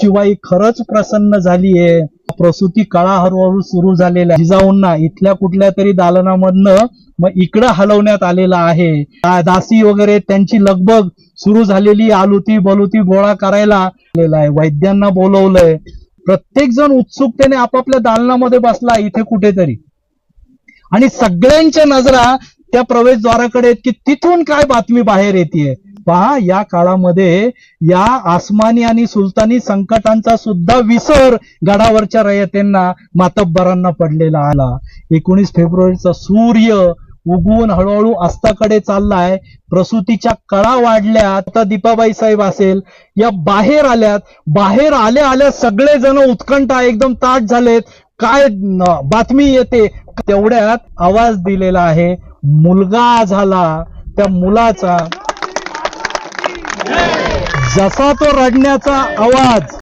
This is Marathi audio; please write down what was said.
शिवाय खरंच प्रसन्न झालीये. प्रसूती काळा हळूहळू सुरू झालेल्या जिजाऊंना इथल्या कुठल्या तरी दालनामधनं मग इकडं हलवण्यात आलेला आहे. दासी वगैरे त्यांची लगबग सुरू झालेली आलुती बलुती गोळा करायला आलेला आहे. वैद्यांना बोलवलंय. प्रत्येक जण उत्सुकतेने आपापल्या दालनामध्ये बसला इथे कुठेतरी. आणि सगळ्यांच्या नजरा त्या प्रवेशद्वाराकडे आहेत की तिथून काय बातमी बाहेर येते पहा या काळामध्ये या आसमानी आणि सुलतानी संकटांचा सुद्धा विसर गडावरच्या रयतेंना मातब्बरांना पडलेला आला. एकोणीस फेब्रुवारीचा सूर्य उगवून हळूहळू अस्ताकडे चाललाय. प्रसूतीच्या कळा वाढल्या आता दीपाबाई साहेब असेल या बाहेर आल्यात. बाहेर आल्या आल्या सगळे जण उत्कंठा एकदम ताट झालेत. काय बातमी येते? तेवढ्यात आवाज दिलेला आहे मुलगा झाला. त्या मुलाचा जसा तो रडण्याचा आवाज